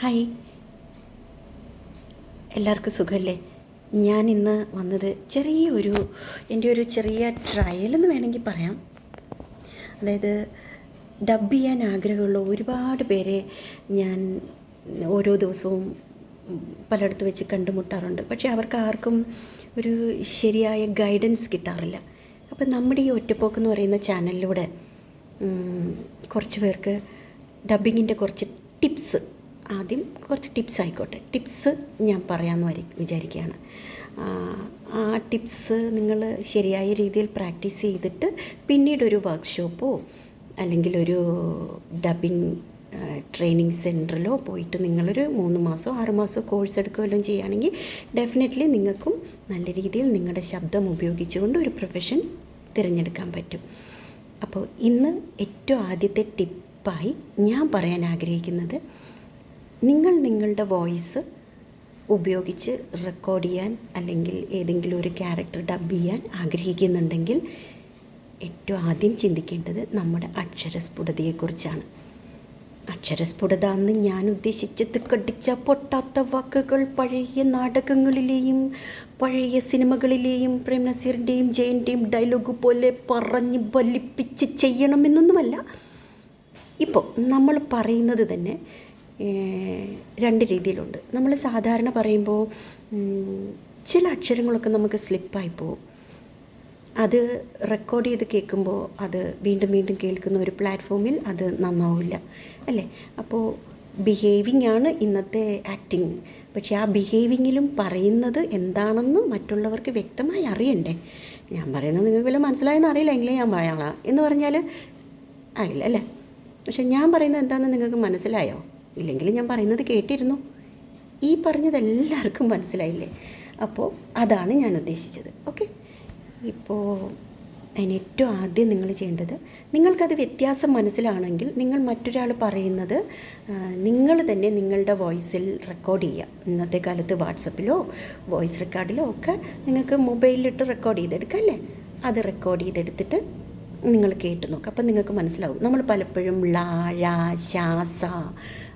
Hi. എല്ലാവർക്കും സുഖമല്ലേ ഞാൻ ഇന്ന് വന്നത് ചെറിയൊരു എന്റെ ഒരു ചെറിയ ട്രയൽ എന്ന് വേണമെങ്കിൽ പറയാം. അതായത് ഡബ് ചെയ്യാൻ ആഗ്രഹമുള്ള ഒരുപാട് പേരെ ഞാൻ ഓരോ ദിവസവും പലയിടത്ത് വെച്ച് കണ്ടുമുട്ടാറുണ്ട്. പക്ഷേ അവർക്ക് ആർക്കും ഒരു ശരിയായ ഗൈഡൻസ് കിട്ടാറില്ല. അപ്പം നമ്മുടെ ഈ ഒറ്റപ്പോക്ക് എന്ന് പറയുന്ന ചാനലിലൂടെ കുറച്ച് പേർക്ക് ഡബിങ്ങിന്റെ കുറച്ച് ടിപ്സ് ആദ്യം കുറച്ച് ടിപ്സ് ആയിക്കോട്ടെ. ടിപ്സ് ഞാൻ പറയാമെന്ന് വരി വിചാരിക്കുകയാണ് ആ, ടിപ്സ് നിങ്ങൾ ശരിയായ രീതിയിൽ പ്രാക്ടീസ് ചെയ്തിട്ട് പിന്നീട് ഒരു വർക്ക്ഷോപ്പോ അല്ലെങ്കിൽ ഒരു ഡബിങ് ട്രെയിനിങ് സെന്ററിലോ പോയിട്ട് നിങ്ങളൊരു മൂന്ന് മാസമോ ആറ് മാസമോ കോഴ്സ് എടുക്കുകയെല്ലാം ചെയ്യുകയാണെങ്കിൽ ഡെഫിനറ്റ്ലി നിങ്ങൾക്കും നല്ല രീതിയിൽ നിങ്ങളുടെ ശബ്ദം ഉപയോഗിച്ചുകൊണ്ട് ഒരു പ്രൊഫഷൻ തിരഞ്ഞെടുക്കാൻ പറ്റും. അപ്പോൾ ഇന്ന് ഏറ്റവും ആദ്യത്തെ ടിപ്പായി ഞാൻ പറയാൻ ആഗ്രഹിക്കുന്നത് നിങ്ങൾ നിങ്ങളുടെ വോയിസ് ഉപയോഗിച്ച് റെക്കോർഡ് ചെയ്യാൻ അല്ലെങ്കിൽ ഏതെങ്കിലും ഒരു ക്യാരക്ടർ ഡബ് ചെയ്യാൻ ആഗ്രഹിക്കുന്നുണ്ടെങ്കിൽ ഏറ്റവും ആദ്യം ചിന്തിക്കേണ്ടത് നമ്മുടെ അക്ഷരസ്ഫുടതയെക്കുറിച്ചാണ്. അക്ഷരസ്ഫുടത എന്ന് ഞാൻ ഉദ്ദേശിച്ചത് കടിച്ച പൊട്ടാത്ത വാക്കുകൾ പഴയ നാടകങ്ങളിലെയും പഴയ സിനിമകളിലെയും പ്രേം നസീറിന്റെയും ജയന്റെയും ഡയലോഗ് പോലെ പറഞ്ഞ് ബലിപ്പിച്ച് ചെയ്യണമെന്നൊന്നുമല്ല. ഇപ്പോൾ നമ്മൾ പറയുന്നത് തന്നെ രണ്ട് രീതിയിലുണ്ട്. നമ്മൾ സാധാരണ പറയുമ്പോൾ ചില അക്ഷരങ്ങളൊക്കെ നമുക്ക് സ്ലിപ്പായി പോകും അത് റെക്കോർഡ് ചെയ്ത് കേൾക്കുമ്പോൾ അത് വീണ്ടും വീണ്ടും കേൾക്കുന്ന ഒരു പ്ലാറ്റ്ഫോമിൽ അത് നന്നാവില്ല അല്ലേ? അപ്പോൾ ബിഹേവിങ് ആണ് ഇന്നത്തെ ആക്ടിങ് പക്ഷേ ആ ബിഹേവിങ്ങിലും പറയുന്നത് എന്താണെന്ന് മറ്റുള്ളവർക്ക് വ്യക്തമായി അറിയണ്ടേ? ഞാൻ പറയുന്നത് നിങ്ങൾക്ക് വല്ല മനസ്സിലായെന്ന് അറിയില്ല എങ്കിലേ ഞാൻ പറയാളാ എന്ന് പറഞ്ഞാൽ ആയില്ല അല്ലേ? പക്ഷെ ഞാൻ പറയുന്നത് എന്താണെന്ന് നിങ്ങൾക്ക് മനസ്സിലായോ? ഇല്ലെങ്കിൽ ഞാൻ പറയുന്നത് കേട്ടിരുന്നു. ഈ പറഞ്ഞത് എല്ലാവർക്കും മനസ്സിലായില്ലേ? അപ്പോൾ അതാണ് ഞാൻ ഉദ്ദേശിച്ചത്. ഓക്കെ? ഇപ്പോൾ അതിന് ഏറ്റവും ആദ്യം നിങ്ങൾ ചെയ്യേണ്ടത് നിങ്ങൾക്കത് വ്യത്യാസം മനസ്സിലാണെങ്കിൽ നിങ്ങൾ മറ്റൊരാൾ പറയുന്നത് നിങ്ങൾ തന്നെ നിങ്ങളുടെ വോയിസിൽ റെക്കോർഡ് ചെയ്യുക. ഇന്നത്തെ കാലത്ത് വാട്സപ്പിലോ വോയിസ് റെക്കോർഡിലോ ഒക്കെ നിങ്ങൾക്ക് മൊബൈലിലിട്ട് റെക്കോർഡ് ചെയ്തെടുക്കാം അല്ലേ? അത് റെക്കോർഡ് ചെയ്തെടുത്തിട്ട് നിങ്ങൾ കേട്ട് നോക്കുക അപ്പം നിങ്ങൾക്ക് മനസ്സിലാവും. നമ്മൾ പലപ്പോഴും ലാ ഴ ശ സ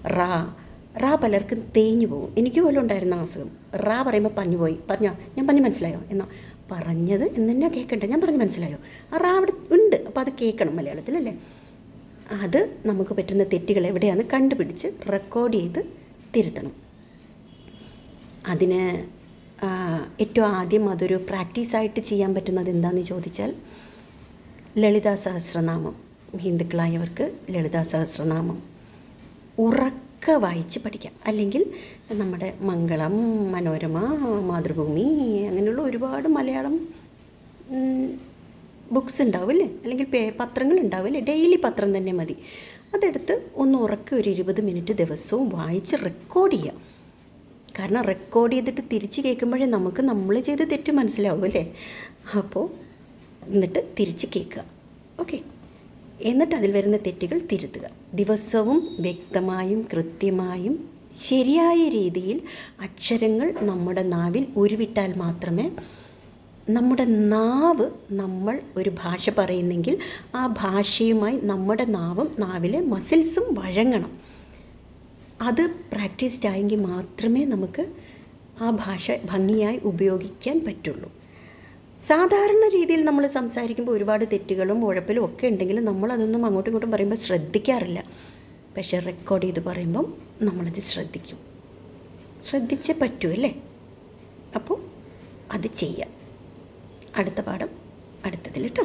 റ. റാ പലർക്കും തേഞ്ഞു പോകും. എനിക്ക് പോലും ഉണ്ടായിരുന്ന അസുഖം. റാ പറയുമ്പോൾ പഞ്ഞു പോയി. പറഞ്ഞോ? ഞാൻ പഞ്ഞു മനസ്സിലായോ? എന്നാ? പറഞ്ഞത് എന്ന് തന്നെ കേൾക്കണ്ട ഞാൻ പറഞ്ഞു മനസ്സിലായോ? ആ റാ അവിടെ ഉണ്ട്. അപ്പോൾ അത് കേൾക്കണം മലയാളത്തിലല്ലേ? അത് നമുക്ക് പറ്റുന്ന തെറ്റുകൾ എവിടെയാണ് കണ്ടുപിടിച്ച് റെക്കോർഡ് ചെയ്ത് തിരുത്തണം. അതിന് ഏറ്റവും ആദ്യം അതൊരു പ്രാക്ടീസായിട്ട് ചെയ്യാൻ പറ്റുന്നത് എന്താണെന്ന് ചോദിച്ചാൽ ലളിതാ സഹസ്രനാമം. ഹിന്ദുക്കളായവർക്ക് ലളിതാ സഹസ്രനാമം. ഉറക്ക വായിച്ച് പഠിക്കാം. അല്ലെങ്കിൽ നമ്മുടെ മംഗളം മനോരമ മാതൃഭൂമി അങ്ങനെയുള്ള ഒരുപാട് മലയാളം ബുക്സ് ഉണ്ടാവില്ലേ? അല്ലെങ്കിൽ പേ പത്രങ്ങൾ ഉണ്ടാവില്ലേ? ഡെയിലി പത്രം തന്നെ മതി. അതെടുത്ത് ഒന്ന് ഉറക്കെ ഒരു ഇരുപത് മിനിറ്റ് ദിവസവും വായിച്ച് റെക്കോർഡ് ചെയ്യാം. കാരണം റെക്കോർഡ് ചെയ്തിട്ട് തിരിച്ച് കേൾക്കുമ്പോഴേ നമുക്ക് നമ്മൾ ചെയ്ത തെറ്റ് മനസ്സിലാവും അല്ലേ? അപ്പോൾ എന്നിട്ട് തിരിച്ച് കേൾക്കുക. ഓക്കെ എന്നിട്ട് അതിൽ വരുന്ന തെറ്റുകൾ തിരുത്തുക. ദിവസവും വ്യക്തമായും കൃത്യമായും ശരിയായ രീതിയിൽ അക്ഷരങ്ങൾ നമ്മുടെ നാവിൽ ഉരുവിട്ടാൽ മാത്രമേ നമ്മുടെ നാവ് നമ്മൾ ഒരു ഭാഷ പറയുന്നെങ്കിൽ ആ ഭാഷയുമായി നമ്മുടെ നാവും നാവിലെ മസിൽസും വഴങ്ങണം. അത് പ്രാക്ടീസ്ഡ് ആയെങ്കിൽ മാത്രമേ നമുക്ക് ആ ഭാഷ ഭംഗിയായി ഉപയോഗിക്കാൻ പറ്റുള്ളൂ. സാധാരണ രീതിയിൽ നമ്മൾ സംസാരിക്കുമ്പോൾ ഒരുപാട് തെറ്റുകളും ഉഴപ്പിലും ഒക്കെ ഉണ്ടെങ്കിലും നമ്മളതൊന്നും അങ്ങോട്ടും ഇങ്ങോട്ടും പറയുമ്പോൾ ശ്രദ്ധിക്കാറില്ല. പക്ഷേ റെക്കോർഡ് ചെയ്ത് പറയുമ്പം നമ്മളത് ശ്രദ്ധിക്കും. ശ്രദ്ധിച്ചേ പറ്റൂ അല്ലേ? അപ്പോൾ അത് ചെയ്യാം. അടുത്ത പാഠം അടുത്തതിൽ കേട്ടോ.